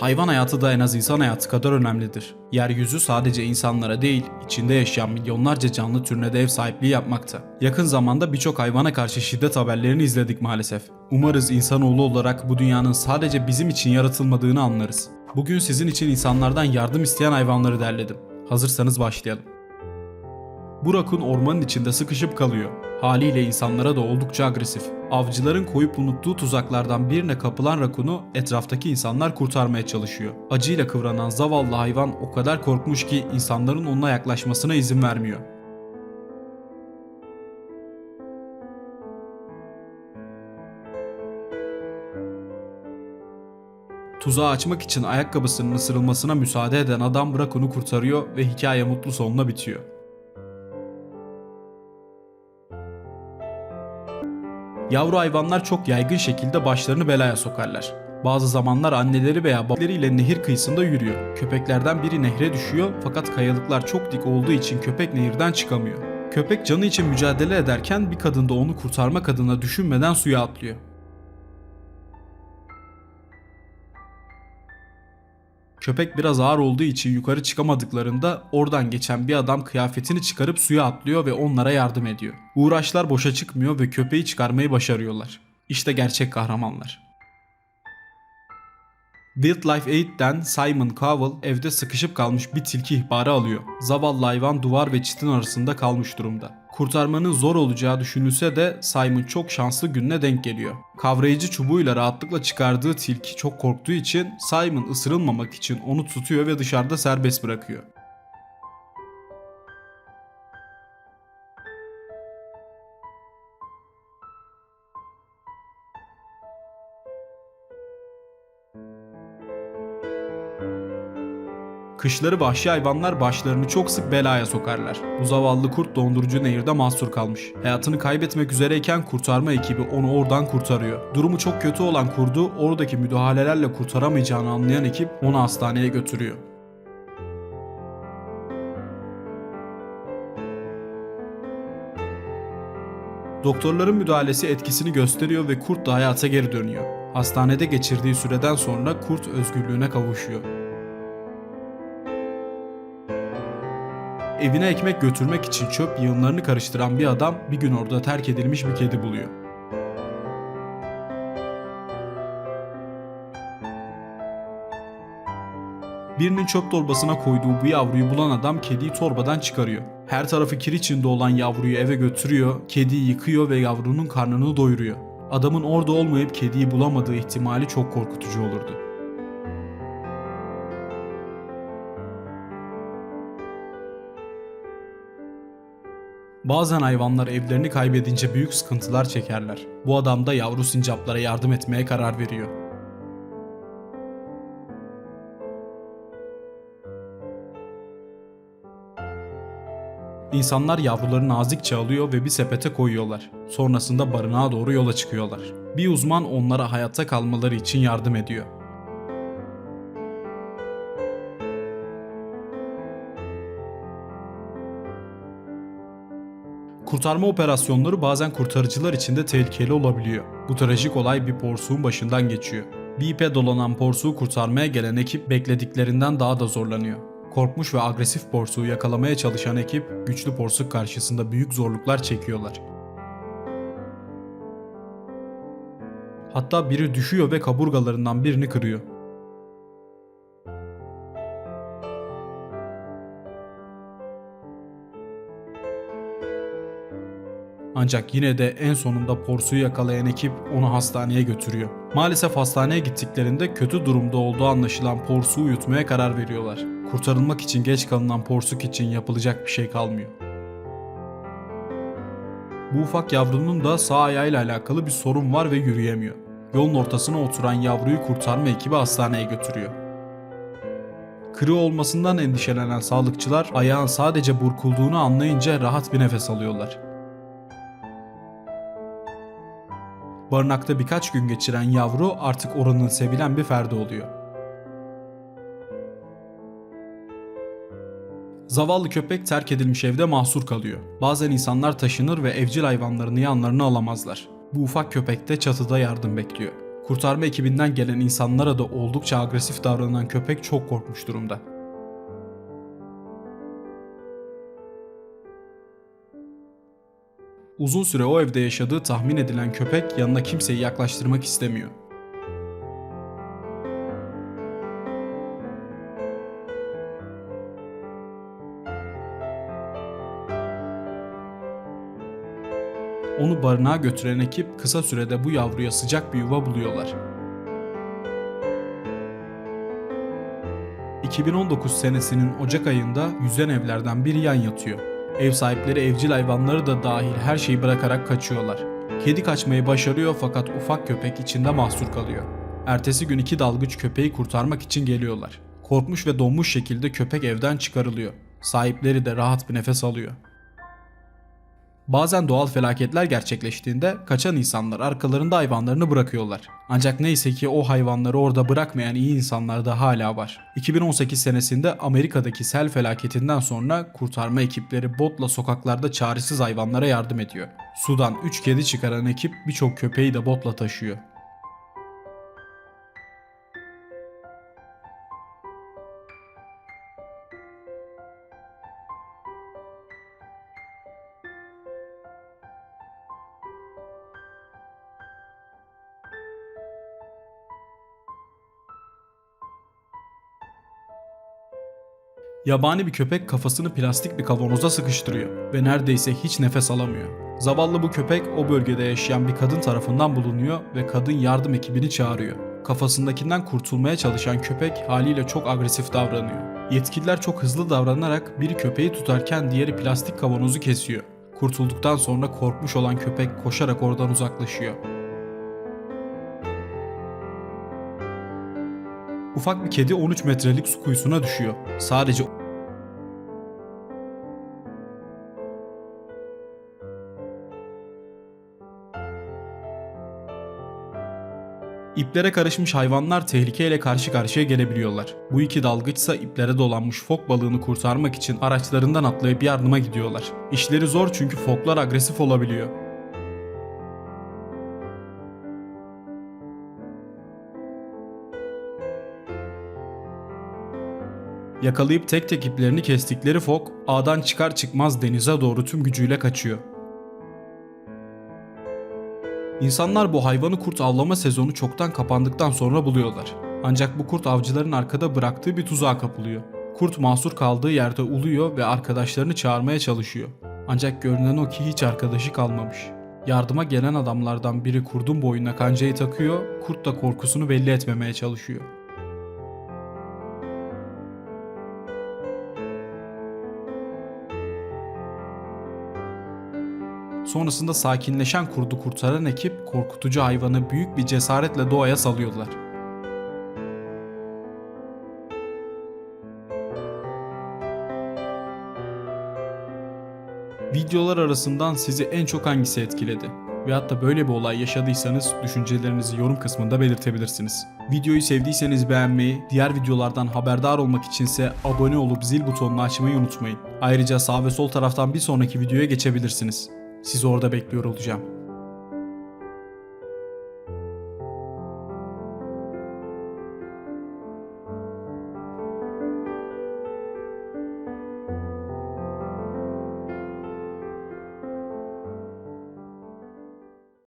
Hayvan hayatı da en az insan hayatı kadar önemlidir. Yeryüzü sadece insanlara değil, içinde yaşayan milyonlarca canlı türüne de ev sahipliği yapmakta. Yakın zamanda birçok hayvana karşı şiddet haberlerini izledik maalesef. Umarız insanoğlu olarak bu dünyanın sadece bizim için yaratılmadığını anlarız. Bugün sizin için insanlardan yardım isteyen hayvanları derledim. Hazırsanız başlayalım. Bu rakun ormanın içinde sıkışıp kalıyor. Haliyle insanlara da oldukça agresif. Avcıların koyup unuttuğu tuzaklardan birine kapılan rakunu etraftaki insanlar kurtarmaya çalışıyor. Acıyla kıvranan zavallı hayvan o kadar korkmuş ki insanların ona yaklaşmasına izin vermiyor. Tuzağı açmak için ayakkabısının ısırılmasına müsaade eden adam rakunu kurtarıyor ve hikaye mutlu sonla bitiyor. Yavru hayvanlar çok yaygın şekilde başlarını belaya sokarlar. Bazı zamanlar anneleri veya babalarıyla nehir kıyısında yürüyor. Köpeklerden biri nehre düşüyor fakat kayalıklar çok dik olduğu için köpek nehirden çıkamıyor. Köpek canı için mücadele ederken bir kadın da onu kurtarmak adına düşünmeden suya atlıyor. Köpek biraz ağır olduğu için yukarı çıkamadıklarında oradan geçen bir adam kıyafetini çıkarıp suya atlıyor ve onlara yardım ediyor. Uğraşlar boşa çıkmıyor ve köpeği çıkarmayı başarıyorlar. İşte gerçek kahramanlar. Wildlife Aid'den Simon Cowell evde sıkışıp kalmış bir tilki ihbarı alıyor. Zavallı hayvan duvar ve çitin arasında kalmış durumda. Kurtarmanın zor olacağı düşünülse de Simon çok şanslı gününe denk geliyor. Kavrayıcı çubuğuyla rahatlıkla çıkardığı tilki çok korktuğu için Simon ısırılmamak için onu tutuyor ve dışarıda serbest bırakıyor. Kışları vahşi hayvanlar başlarını çok sık belaya sokarlar. Bu zavallı kurt dondurucu nehirde mahsur kalmış. Hayatını kaybetmek üzereyken kurtarma ekibi onu oradan kurtarıyor. Durumu çok kötü olan kurdu oradaki müdahalelerle kurtaramayacağını anlayan ekip onu hastaneye götürüyor. Doktorların müdahalesi etkisini gösteriyor ve kurt da hayata geri dönüyor. Hastanede geçirdiği süreden sonra kurt özgürlüğüne kavuşuyor. Evine ekmek götürmek için çöp yığınlarını karıştıran bir adam bir gün orada terk edilmiş bir kedi buluyor. Birinin çöp torbasına koyduğu bu yavruyu bulan adam kediyi torbadan çıkarıyor. Her tarafı kir içinde olan yavruyu eve götürüyor, kediyi yıkıyor ve yavrunun karnını doyuruyor. Adamın orada olmayıp kediyi bulamadığı ihtimali çok korkutucu olurdu. Bazen hayvanlar evlerini kaybedince büyük sıkıntılar çekerler. Bu adam da yavru sincaplara yardım etmeye karar veriyor. İnsanlar yavruları nazikçe alıyor ve bir sepete koyuyorlar. Sonrasında barınağa doğru yola çıkıyorlar. Bir uzman onlara hayatta kalmaları için yardım ediyor. Kurtarma operasyonları bazen kurtarıcılar için de tehlikeli olabiliyor. Bu trajik olay bir porsuğun başından geçiyor. Bir ipe dolanan porsuğu kurtarmaya gelen ekip beklediklerinden daha da zorlanıyor. Korkmuş ve agresif porsuğu yakalamaya çalışan ekip güçlü porsuk karşısında büyük zorluklar çekiyorlar. Hatta biri düşüyor ve kaburgalarından birini kırıyor. Ancak yine de en sonunda porsuyu yakalayan ekip onu hastaneye götürüyor. Maalesef hastaneye gittiklerinde kötü durumda olduğu anlaşılan porsuğu yutmaya karar veriyorlar. Kurtarılmak için geç kalınan porsuk için yapılacak bir şey kalmıyor. Bu ufak yavrunun da sağ ayağıyla alakalı bir sorun var ve yürüyemiyor. Yolun ortasına oturan yavruyu kurtarma ekibi hastaneye götürüyor. Kırığı olmasından endişelenen sağlıkçılar ayağın sadece burkulduğunu anlayınca rahat bir nefes alıyorlar. Barınakta birkaç gün geçiren yavru artık oranın sevilen bir ferdi oluyor. Zavallı köpek terk edilmiş evde mahsur kalıyor. Bazen insanlar taşınır ve evcil hayvanlarını yanlarına alamazlar. Bu ufak köpek de çatıda yardım bekliyor. Kurtarma ekibinden gelen insanlara da oldukça agresif davranan köpek çok korkmuş durumda. Uzun süre o evde yaşadığı tahmin edilen köpek yanına kimseyi yaklaştırmak istemiyor. Onu barınağa götüren ekip kısa sürede bu yavruya sıcak bir yuva buluyorlar. 2019 senesinin Ocak ayında yüzen evlerden biri yan yatıyor. Ev sahipleri evcil hayvanları da dahil her şeyi bırakarak kaçıyorlar. Kedi kaçmayı başarıyor fakat ufak köpek içinde mahsur kalıyor. Ertesi gün iki dalgıç köpeği kurtarmak için geliyorlar. Korkmuş ve donmuş şekilde köpek evden çıkarılıyor. Sahipleri de rahat bir nefes alıyor. Bazen doğal felaketler gerçekleştiğinde kaçan insanlar arkalarında hayvanlarını bırakıyorlar. Ancak neyse ki o hayvanları orada bırakmayan iyi insanlar da hala var. 2018 senesinde Amerika'daki sel felaketinden sonra kurtarma ekipleri botla sokaklarda çaresiz hayvanlara yardım ediyor. Sudan 3 kedi çıkaran ekip birçok köpeği de botla taşıyor. Yabani bir köpek kafasını plastik bir kavanoza sıkıştırıyor ve neredeyse hiç nefes alamıyor. Zavallı bu köpek o bölgede yaşayan bir kadın tarafından bulunuyor ve kadın yardım ekibini çağırıyor. Kafasındakinden kurtulmaya çalışan köpek haliyle çok agresif davranıyor. Yetkililer çok hızlı davranarak biri köpeği tutarken diğeri plastik kavanozu kesiyor. Kurtulduktan sonra korkmuş olan köpek koşarak oradan uzaklaşıyor. Ufak bir kedi 13 metrelik su kuyusuna düşüyor. Sadece İplere karışmış hayvanlar tehlikeyle karşı karşıya gelebiliyorlar. Bu iki dalgıçsa iplere dolanmış fok balığını kurtarmak için araçlarından atlayıp yardıma gidiyorlar. İşleri zor çünkü foklar agresif olabiliyor. Yakalayıp tek tek iplerini kestikleri fok ağdan çıkar çıkmaz denize doğru tüm gücüyle kaçıyor. İnsanlar bu hayvanı kurt avlama sezonu çoktan kapandıktan sonra buluyorlar. Ancak bu kurt avcıların arkada bıraktığı bir tuzağa kapılıyor. Kurt mahsur kaldığı yerde uluyor ve arkadaşlarını çağırmaya çalışıyor. Ancak görünen o ki hiç arkadaşı kalmamış. Yardıma gelen adamlardan biri kurdun boynuna kancayı takıyor, kurt da korkusunu belli etmemeye çalışıyor. Sonrasında sakinleşen kurdu kurtaran ekip korkutucu hayvanı büyük bir cesaretle doğaya salıyorlar. Videolar arasından sizi en çok hangisi etkiledi? Ve hatta böyle bir olay yaşadıysanız düşüncelerinizi yorum kısmında belirtebilirsiniz. Videoyu sevdiyseniz beğenmeyi, diğer videolardan haberdar olmak içinse abone olup zil butonunu açmayı unutmayın. Ayrıca sağ ve sol taraftan bir sonraki videoya geçebilirsiniz. Sizi orada bekliyor olacağım.